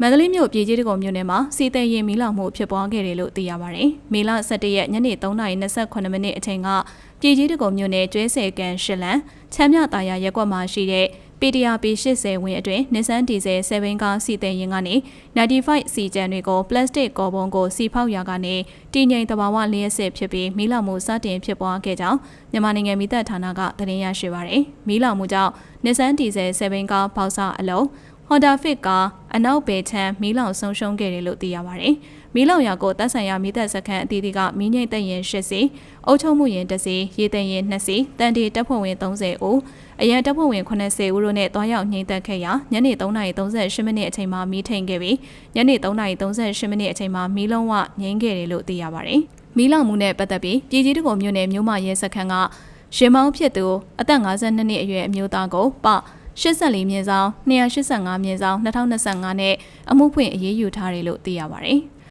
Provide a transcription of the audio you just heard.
မန္တလေးမြို့ပြည်ကြီးတကုံမြို့နယ်မှာစီတဲ့ရင်မီးလောင်မှုဖြစ်ပွားခဲ့တယ်လို့သိရပါတယ်။မေလ17ရက်ညနေ3:28မိနစ်အချိန်ကပြည်ကြီးတကုံမြို့နယ်ကျွဲဆယ်ကန်ရှစ်လန်ချမ်းမြတာယာရက်ကွက်မှာရှိတဲ့ PDRP 80ဝင်းအတွင်းနစ်ဆန်ဒီဇယ်7ကားစီတဲ့ရင်ကနေ95စီကျန်တွေကိုပလတ်စတစ်ကော်ပုံကိုစီဖောက်ရာကနေတည်ငြိမ်တဘာဝလျှက်စစ်ဖြစ်ပြီးမီးလောင်မှုစတင်ဖြစ်ပွားခဲ့ကြောင်းမြန်မာနိုင်ငံမိသက်ဌာနကသတင်းရရှိပါရယ်။မီးလောင်မှုကြောင့်နစ်ဆန်ဒီဇယ်7ကားပေါက်စားအလုံး Honda Fit ကအနောက်ဘယ်ချမ်းမီးလောင်ဆုံးရှုံးခဲ့တယ်လို့သိရပါတယ်။မီးလောင်ရာကိုတပ်ဆိုင်ရာမိသက်စခန်းအသီးသီးကမီးငိမ့်တပ်ရင်၈စီ၊အုပ်ချုပ်မှုရင်၁စီ၊ရေတပ်ရင်၂စီ၊တန်တီတပ်ဖွဲ့ဝင်30ဦးအရန်တပ်ဖွဲ့ဝင်80ဦးတို့နဲ့တွားရောက်နှိမ့်သက်ခဲ့ရာညနေ3:38မိနစ်အချိန်မှာမီးထိန်ခဲ့ပြီးညနေ3:38မိနစ်အချိန်မှာမီးလုံးဝငြိမ်းခဲ့တယ်လို့သိရပါတယ်။မီးလောင်မှုနဲ့ပတ်သက်ပြီးပြည်ကြီးတကုံမြို့နယ်မြို့မရဲစခန်းကရင်မောင်းဖြစ်သူအသက်52နှစ်အရွယ်အမျိုးသားကိုပ 84မြင်းဆောင်285မြင်းဆောင်2025နဲ့အမှုဖွင့်အရေးယူထားတယ်လို့သိရပါတယ်။